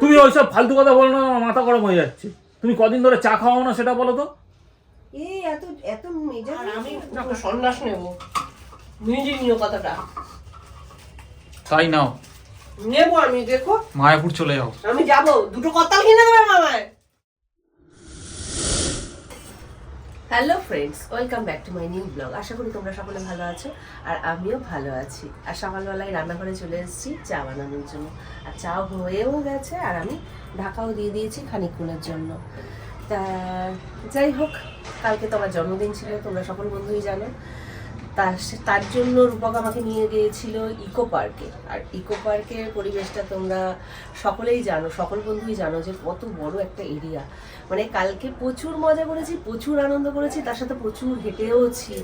তুমি ওইসব ফালতু কথা বলো না মাথা গরম হয়ে যাচ্ছে। তুমি কদিন ধরে চা খাওয়াও না সেটা বলো তো। এই এত এত মেজাজ আমি আমি সন্ন্যাস নেব। নিজে নিও কথাটা। তাই নাও। নেব আমি দেখো। মায়াপুর চলে যাও। আমি যাব। দুটো কথা কিনে দেবে মামায়। Hello friends welcome back to my new blog আশা করি তোমরা সকলে ভালো আছো আর আমিও ভালো আছি। আর সকালবেলায় রান্নাঘরে চলে এসেছি চা বানানোর জন্য। আর চা হয়েও গেছে আর আমি ঢাকাও দিয়ে দিয়েছি খানিকক্ষণের জন্য। তা যাই হোক, কালকে তোমার জন্মদিন ছিল, তোমরা সকল বন্ধুই জানো। তার তার জন্য রূপক আমাকে নিয়ে গিয়েছিল ইকো পার্কে। আর ইকো পার্কের পরিবেশটা তোমরা সকলেই জানো, সকল বন্ধুই জানো যে কত বড় একটা এরিয়া। মানে কালকে প্রচুর মজা করেছি, প্রচুর আনন্দ করেছি, তার সাথে প্রচুর হেঁটেওছি।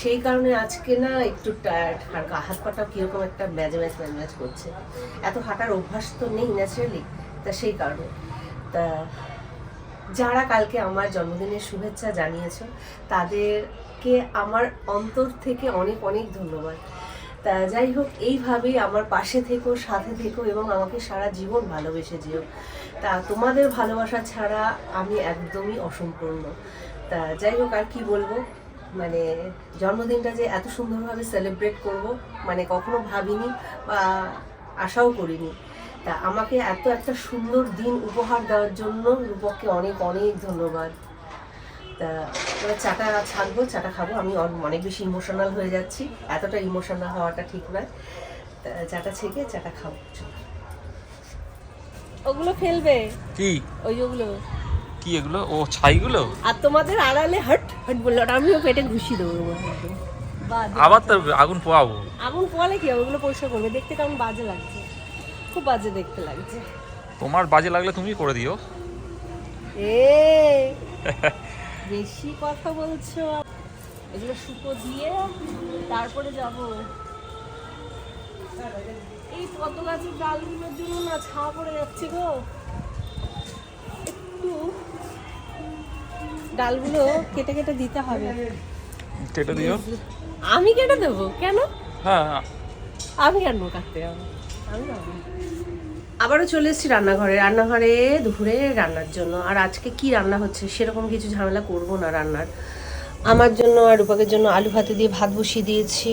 সেই কারণে আজকে না একটু টায়ার্ড আর হাত পাটা কীরকম একটা ম্যাজে ম্যাচ ম্যাচ ম্যাচ করছে। এত হাঁটার অভ্যাস তো নেই ন্যাচারালি তা সেই কারণে। তা যারা কালকে আমার জন্মদিনের শুভেচ্ছা জানিয়েছো তাদেরকে আমার অন্তর থেকে অনেক অনেক ধন্যবাদ। তা যাই হোক, এইভাবেই আমার পাশে থেকো, সাথে থেকো এবং আমাকে সারা জীবন ভালোবেসে যেও। তা তোমাদের ভালোবাসা ছাড়া আমি একদমই অসম্পূর্ণ। তা যাই হোক, আর কি বলব? মানে জন্মদিনটা যে এত সুন্দরভাবে সেলিব্রেট করব মানে কখনো ভাবিনি বা আশাও করিনি। তা আমাকে এত একটা সুন্দর দিন উপহার দেওয়ার জন্য রূপককে অনেক অনেক ধন্যবাদ। তা চাটা ছাকবো চাটা খাব। আমি অনেক বেশি ইমোশনাল হয়ে যাচ্ছি। এতটা ইমোশনাল হওয়াটা ঠিক নয়। তা চাটা ছেঁকে চাটা খাব ওগুলো ফেলবে? কি? ওই ওগুলো কি এগুলো? ও ছাইগুলো? আর তোমাদের আড়ালে হট হট বলল আমিও পেটে ঘুষি দেবো। আবার তো আগুন পোয়াবো। আগুন পোয়ালে কি ওগুলো পরিষ্কার করবে। দেখতে কেমন বাজে লাগছে। খুব বাজে দেখতে লাগছে। তোমার বাজে লাগলে তুমি করে দিও। এ বেশি কথা বলছো। এগুলো শুকো দিয়ে তারপরে যাব। এই পদ্ম গাছের ডালগুলোর জন্য না ছাওয়া পড়ে যাচ্ছে গো। একটু ডালগুলো কেটে কেটে দিতে হবে। কেটে দিও। আমি কেটে দেবো? কেন? হ্যাঁ। আমি কেন কাটতে যাব। আবারও চলে এসেছি রান্নাঘরে। রান্নাঘরে দুপুরে রান্নার জন্য। আর আজকে কি রান্না হচ্ছে সেরকম কিছু ঝামেলা করব না রান্নার। আমার জন্য আর রূপকের জন্য আলু ভাতে দিয়ে ভাত বসিয়ে দিয়েছি।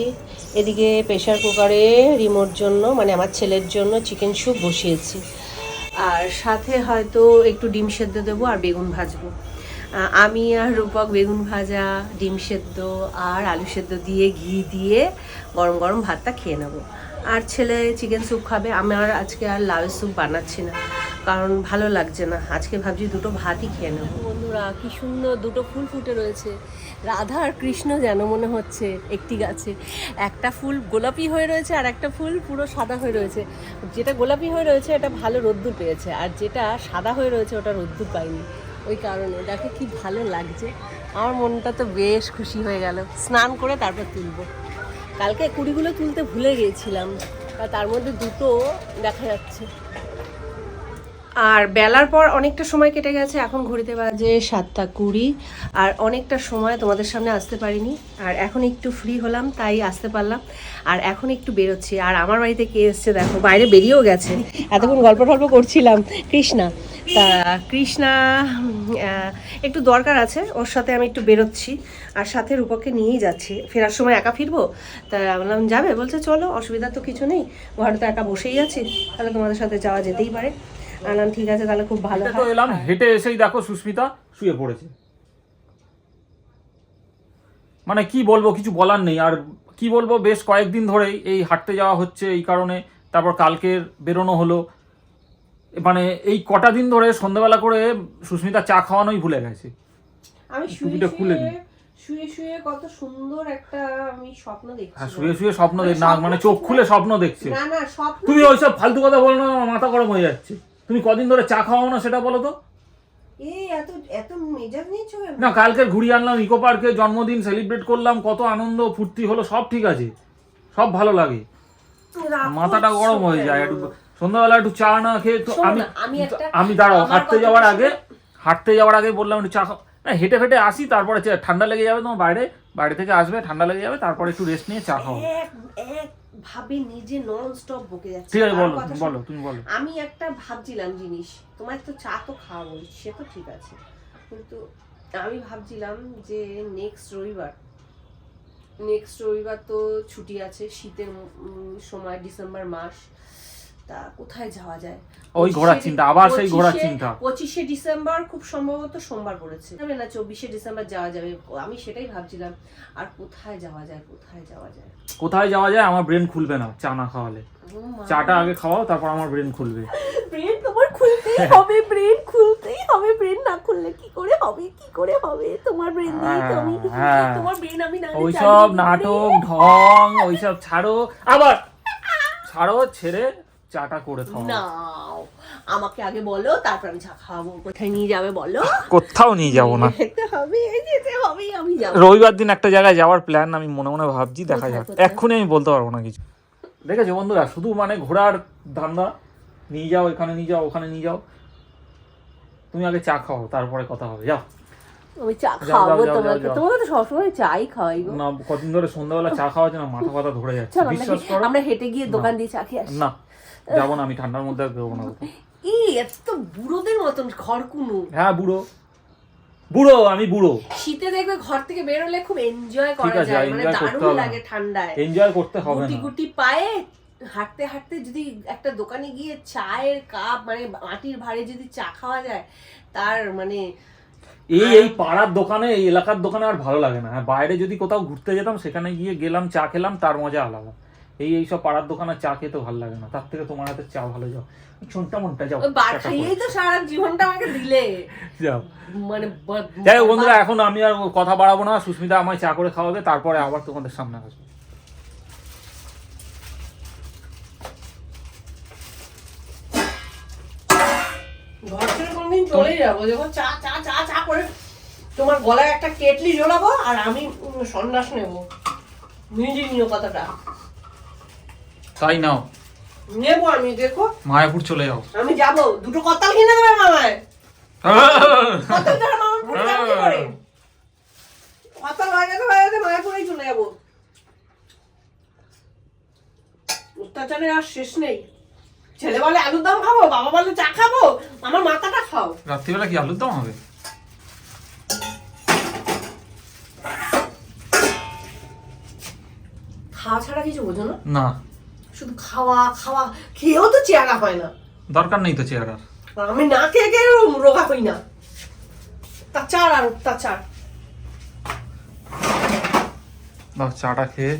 এদিকে প্রেশার কুকারে রিমোর জন্য মানে আমার ছেলের জন্য চিকেন স্যুপ বসিয়েছি। আর সাথে হয়তো একটু ডিম সেদ্ধ দেবো আর বেগুন ভাজবো। আমি আর রূপক বেগুন ভাজা, ডিম সেদ্ধ আর আলু সেদ্ধ দিয়ে ঘি দিয়ে গরম গরম ভাতটা খেয়ে নেব। আর ছেলে চিকেন স্যুপ খাবে, আমার আজকে আর লাউ স্যুপ বানাচ্ছি না, কারণ ভালো লাগছে না। আজকে ভাবছি দুটো ভাতই খেয়ে নেব। বন্ধুরা, কি সুন্দর দুটো ফুল ফুটে রয়েছে। রাধা আর কৃষ্ণ যেন মনে হচ্ছে একটি গাছে। একটা ফুল গোলাপি হয়ে রয়েছে আর একটা ফুল পুরো সাদা হয়ে রয়েছে। যেটা গোলাপি হয়ে রয়েছে, এটা ভালো রোদ্দুর পেয়েছে, আর যেটা সাদা হয়ে রয়েছে, ওটা রোদ্দুর পায়নি ওই কারণে দেখো কি ভালো লাগছে, আমার মনটা তো বেশ খুশি হয়ে গেল। স্নান করে তারপর তুলবো। কালকে কুড়িগুলো তুলতে ভুলে গিয়েছিলাম তার মধ্যে দুটো দেখা যাচ্ছে। আর বেলার পর অনেকটা সময় কেটে গেছে, এখন ঘড়িতে বাজে সাতটা কুড়ি, আর অনেকটা সময় তোমাদের সামনে আসতে পারিনি, আর এখন একটু ফ্রি হলাম, তাই আসতে পারলাম, আর এখন একটু বেরোচ্ছি, আর আমার বাড়িতে কে এসছে দেখো, বাইরে বেরিয়েও গেছে, এতক্ষণ গল্প টল্প করছিলাম, কৃষ্ণা, তা কৃষ্ণা একটু দরকার আছে, ওর সাথে আমি একটু বেরোচ্ছি, আর সাথে রূপককে নিয়েই যাচ্ছি, ফেরার সময় একা ফিরবো? তা বললাম, যাবে? বলছে, চলো, অসুবিধা তো কিছু নেই, ঘরে তো একা বসেই আছি, তাহলে তোমাদের সাথে যাওয়া যেতেই পারে। আনাম ঠিক আছে তাহলে খুব ভালো তো এলাম হেঁটে এসেই দেখো সুস্মিতা শুয়ে পড়েছে। মানে কি বলব কিছু বলার নেই। আর কি বলব বেশ কয়েকদিন ধরেই এই হাঁটতে যাওয়া হচ্ছে এই কারণে তারপর কালকের বেরোনো হলো। মানে এই কটা দিন ধরে সন্ধ্যাবেলা করে সুস্মিতা চা খাওয়ানোই ভুলে গেছে। আমি শুয়ে খুলে শুয়ে শুয়ে শুয়ে কত সুন্দর একটা আমি স্বপ্ন দেখছি। হ্যাঁ শুয়ে শুয়ে স্বপ্ন দেখ না মানে চোখ খুলে স্বপ্ন দেখছে। না না স্বপ্ন তুমি ওইসব ফালতু কথা বলো না মাথা গরম হয়ে যাচ্ছে। তুমি কদিন ধরে চা খাওয়াও না সেটা বলো তো? না কালকে ঘুরিয়ে আনলাম ইকো পার্কে জন্মদিন সেলিব্রেট করলাম কত আনন্দ ফুর্তি হলো সব ঠিক আছে। সব ভালো লাগে। মাথাটা গরম হয়ে যায় একটু সন্ধ্যাবেলা একটু চা না খেয়ে তো আমি আমি আমি দাঁড়াও হাঁটতে যাওয়ার আগে হাঁটতে যাওয়ার আগে বললাম একটু চা না হেঁটে ফেটে আসি তারপরে চা- ঠান্ডা লেগে যাবে তোমার বাইরে। বাইরে থেকে আসবে ঠান্ডা লেগে যাবে তারপরে একটু রেস্ট নিয়ে চা খাও। ভাবে নিজে নন স্টপ বকে যাচ্ছে। ঠিক আছে বলো বলো তুমি বলো। আমি একটা ভাবছিলাম জিনিস তোমার তো চা তো খাওয়া সে তো ঠিক আছে। কিন্তু আমি ভাবছিলাম যে নেক্সট রবিবার নেক্সট রবিবার তো ছুটি আছে শীতের সময় ডিসেম্বর মাস। তা কোথায় যাওয়া যায়? ওই ঘোরার চিন্তা, আবার সেই ঘোরার চিন্তা। পঁচিশে ডিসেম্বর খুব সম্ভবত সোমবার পড়েছে যাবে না চব্বিশে ডিসেম্বর যাওয়া যাবে? আমি সেটাই ভাবছিলাম। আর কোথায় যাওয়া যায় কোথায় যাওয়া যায়? কোথায় যাওয়া যায় আমার ব্রেন খুলবে না চা না খাওয়ালে। চাটা আগে খাওয়াও তারপর আমার ব্রেন খুলবে। ব্রেন তোমার খুলতেই হবে ব্রেন খুলতেই হবে। ব্রেন না খুললে কি করে হবে? কি করে হবে? তোমার ব্রেন দিয়ে তো আমি। হ্যাঁ। তোমার ব্রেন আমি না ওইসব নাটক ঢং ওইসব ছাড়ো। আবার ছাড়ো ছেড়ে চাটা করে খাও। নাও আমাকে আগে বলো তারপর আমি চা খাওয়াবো কোথায় নিয়ে যাবে বলো? কোথাও নিয়ে যাব না। যেতে হবে যেতে হবে আমি যাব। রবিবার দিন একটা জায়গায় যাওয়ার প্ল্যান আমি মনে মনে ভাবছি দেখা যাক? এক্ষুনি আমি বলতে পারব না কিছু। দেখেছ বন্ধুরা শুধু মানে ঘোরার ধান্দা নিয়ে যাও এখানে নিয়ে যাও ওখানে নিয়ে যাও। তুমি আগে চা খাও তারপরে কথা হবে যাও। আমি চা খাওয়াবো তোমাকে। তোমাকে তো সবসময় চাই খাওয়াই গো। না কদিন ধরে সন্ধ্যাবেলা চা খাওয়া যায় না মাথা ব্যথা ধরে যাচ্ছে বিশ্বাস করো। আমরা হেঁটে গিয়ে দোকান দিয়ে চা খেয়ে আসি। না যাব না আমি ঠান্ডার মধ্যে আর বেরোবো না। এই এত বুড়োদের মতন ঘরকুনু হ্যাঁ বুড়ো। বুড়ো আমি বুড়ো। শীতে দেখবে ঘর থেকে বেরোলে খুব এনজয় করা যায় মানে দারুণ লাগে ঠান্ডায়। এনজয় করতে হবে গুটি না। গুটি পায়ে হাঁটতে হাঁটতে যদি একটা দোকানে গিয়ে চায়ের কাপ মানে মাটির ভাঁড়ে যদি চা খাওয়া যায় তার মানে এই এই পাড়ার দোকানে এই এলাকার দোকানে আর ভালো লাগে না। হ্যাঁ বাইরে যদি কোথাও ঘুরতে যেতাম সেখানে গিয়ে গেলাম চা খেলাম তার মজা আলাদা। এই এই সব পাড়ার দোকানে চা খেতে ভালো লাগে না। তার থেকে তোমার হাতে চা ভালো যাও। চোনটা মনটা যাও বার খাইয়েই তো সারা জীবনটা আমাকে দিলে। যাও। মানে যাই হোক বন্ধুরা এখন আমি আর কথা বাড়াবো না। সুস্মিতা আমায় চা করে খাওয়াবে তারপরে আবার তোমাদের সামনে আসব। ঘর থেকে কোনদিন চলেই যাব। যখন চা চা চা চা করে তোমার গলায় একটা কেটলি জ্বলাবো আর আমি সন্ন্যাস নেব। মিউজিক নিও কথাটা তাই নাও। নেব আমি দেখো। মায়াপুর চলে যাও। আমি যাব। দুটো কতাল কিনে দেবে মামায় কতাল ছাড়া মামার পুরো কি করে। কতাল বাজাতে বাজাতে মায়াপুরেই চলে যাব। অত্যাচারের আর শেষ নেই। ছেলে বলে আলুর দম খাব বাবা বলে চা খাব আমার মাথাটা খাও। রাত্রিবেলা কি আলুর দম হবে? খাওয়া ছাড়া কিছু বোঝো না? না। শুধু খাওয়া খাওয়া খেয়েও তো চেহারা হয় না। দরকার নেই তো চেহারার। আমি না খেয়ে খেয়ে রোগা হই না। অত্যাচার আর অত্যাচার। দাও চাটা খেয়ে।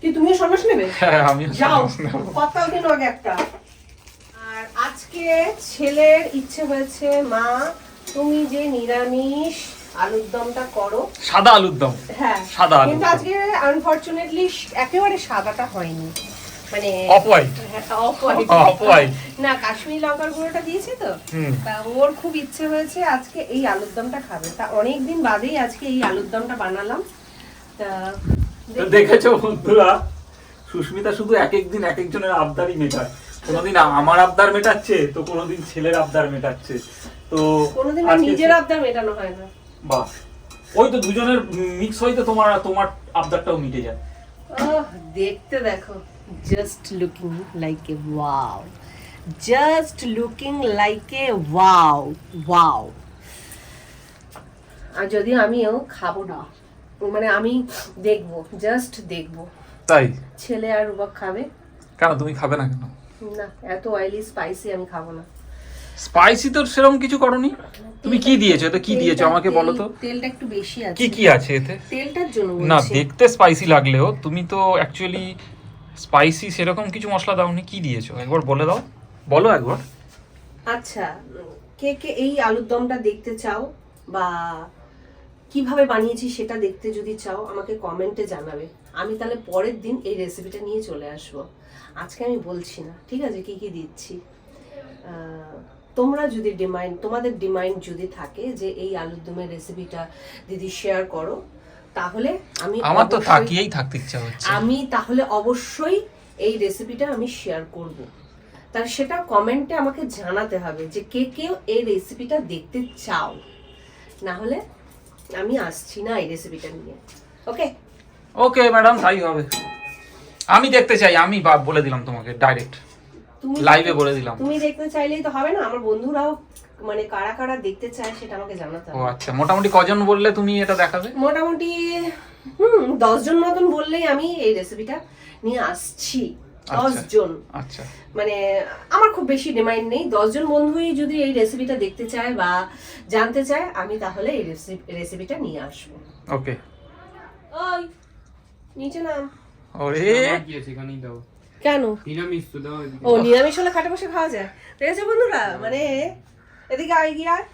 কি তুমিও সন্ন্যাস নেবে? হ্যাঁ আমি যাও কেন আগে একটা। আর আজকে ছেলের ইচ্ছে হয়েছে মা তুমি যে নিরামিষ আলুর দমটা করো। সাদা আলুর দম হ্যাঁ সাদা আলুর কিন্তু আজকে আনফরচুনেটলি একেবারে সাদাটা হয়নি। মানে অফ হোয়াইট হ্যাঁ, off-white। অফ হোয়াইট না কাশ্মীরি লঙ্কার গুঁড়োটা দিয়েছে তো? তা ওর খুব ইচ্ছে হয়েছে আজকে এই আলুর দমটা খাবে। তা অনেক দিন বাদেই আজকে এই আলুর দমটা বানালাম। তা দেখেছ বন্ধুরা সুস্মিতা শুধু এক এক দিন এক একজনের আবদারই মেটায়। কোনোদিন আমার আবদার মেটাচ্ছে তো কোনোদিন ছেলের আবদার মেটাচ্ছে। তো কোনোদিন নিজের আবদার মেটানো হয় না। বাহ। ওই তো দুজনের মিক্স হইতে তোমার তোমার আবদারটাও মিটে যায়। দেখতে দেখো। Just looking like a wow just looking like a wow wow আর যদি আমিও খাব না মানে আমি দেখব জাস্ট দেখব। তাই? ছেলে আর রুবক খাবে? কেন? তুমি খাবে না কেন? না এত অয়েলি স্পাইসি আমি খাব না। স্পাইসি তো সেরকম কিছু করনি। তুমি কি দিয়েছ? এতে কি দিয়েছ? আমাকে বলো তো। তেলটা একটু বেশি আছে। কি কি আছে এতে? তেলটার জন্য না দেখতে স্পাইসি লাগলেও তুমি তো অ্যাকচুয়ালি স্পাইসি সেরকম কিছু মশলা দাওনি। কি দিয়েছ? একবার বলে দাও। বলো একবার। আচ্ছা কে কে এই আলুর দমটা দেখতে চাও বা কীভাবে বানিয়েছি সেটা দেখতে যদি চাও আমাকে কমেন্টে জানাবে। আমি তাহলে পরের দিন এই রেসিপিটা নিয়ে চলে আসব। আজকে আমি বলছি না। ঠিক আছে? কি কি দিচ্ছি? তোমরা যদি ডিমান্ড তোমাদের ডিমান্ড যদি থাকে যে এই আলুর দমের রেসিপিটা দিদি শেয়ার করো তাহলে আমি আমার তো তাকিয়েই থাকতে ইচ্ছা হচ্ছে। আমি তাহলে অবশ্যই এই রেসিপিটা আমি শেয়ার করব। তার সেটা কমেন্টে আমাকে জানাতে হবে যে কে কেউ এই রেসিপিটা দেখতে চাও। না হলে আমি আসছি না এই রেসিপিটা নিয়ে। ওকে ওকে ম্যাডাম তাই হবে। আমি দেখতে চাই আমি বলে দিলাম তোমাকে ডাইরেক্ট তুমি লাইভে বলে দিলাম। তুমি দেখতে চাইলেই তো হবে না আমার বন্ধুরাও মানে কারা কারা দেখতে চায় সেটা আমাকে জানাতে ও হবে। আচ্ছা মোটামুটি কজন বললে তুমি এটা দেখাবে? মোটামুটি হুম দশজন মতন বললেই আমি এই রেসিপিটা নিয়ে আসছি আচ্ছা। জন আচ্ছা। মানে আমার খুব বেশি ডিমান্ড নেই দশজন বন্ধুই যদি এই রেসিপিটা দেখতে চায় বা জানতে চায় আমি তাহলে এই রেসিপিটা নিয়ে আসব। ওকে ওই নিচে নাম। ওরে! কি এখানেই দাও। কেন? নিরামিষ তো দাও ও নিরামিষ হলে খাটে বসে খাওয়া যায়। ঠিক আছে বন্ধুরা মানে এদিকে আগে গিয়ে আয়।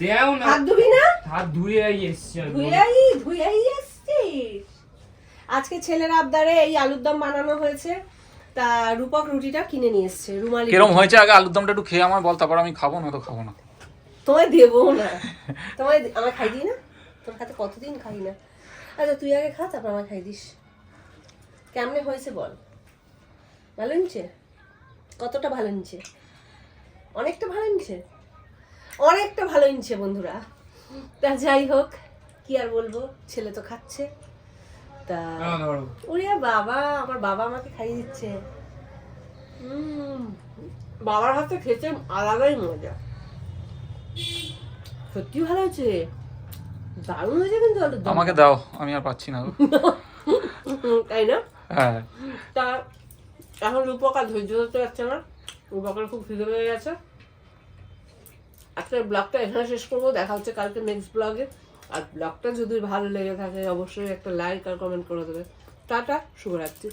দেও না। হাত ধুবি না? হাত ধুয়ে এসছি আমি। ধুইয়াই ধুইয়াই এসছিস। আজকে ছেলের আবদারে এই আলুর দম বানানো হয়েছে। তা রূপক রুটিটা কিনে নিয়ে এসছে রুমালি কিরম হয়েছে আগে আলুর দমটা একটু খেয়ে আমার বল তারপর আমি খাব না তো খাব না। তোমায় দেবো না। তোমায় আমার খাই দিই না? তোর হাতে কতদিন খাই না? আচ্ছা তুই আগে খা তারপর আমার খাই দিস। কেমনে হয়েছে বল? ভালো নিচ্ছে কতটা ভালো নিচ্ছে অনেকটা ভালো নিচ্ছে অনেকটা ভালো নিচ্ছে বন্ধুরা। তা যাই হোক কি আর বলব? ছেলে তো খাচ্ছে। তা ওরে বাবা আমার বাবা আমাকে খাইয়ে দিচ্ছে। বাবার হাতে খেতে আলাদাই মজা। সত্যি ভালো হয়েছে। দারুণ হয়েছে কিন্তু আমাকে দাও আমি আর পাচ্ছি না। তাই না? হ্যাঁ। তা এখন রূপক আর ধৈর্য ধরতে পারছে না। রূপকার খুব খিদে হয়ে গেছে। আজকের ব্লগটা এখানে শেষ করব। দেখা হচ্ছে কালকে নেক্সট ব্লগে আর ব্লগটা যদি ভালো লেগে থাকে, অবশ্যই একটা লাইক আর কমেন্ট করে দেবে। টাটা, শুভরাত্রি।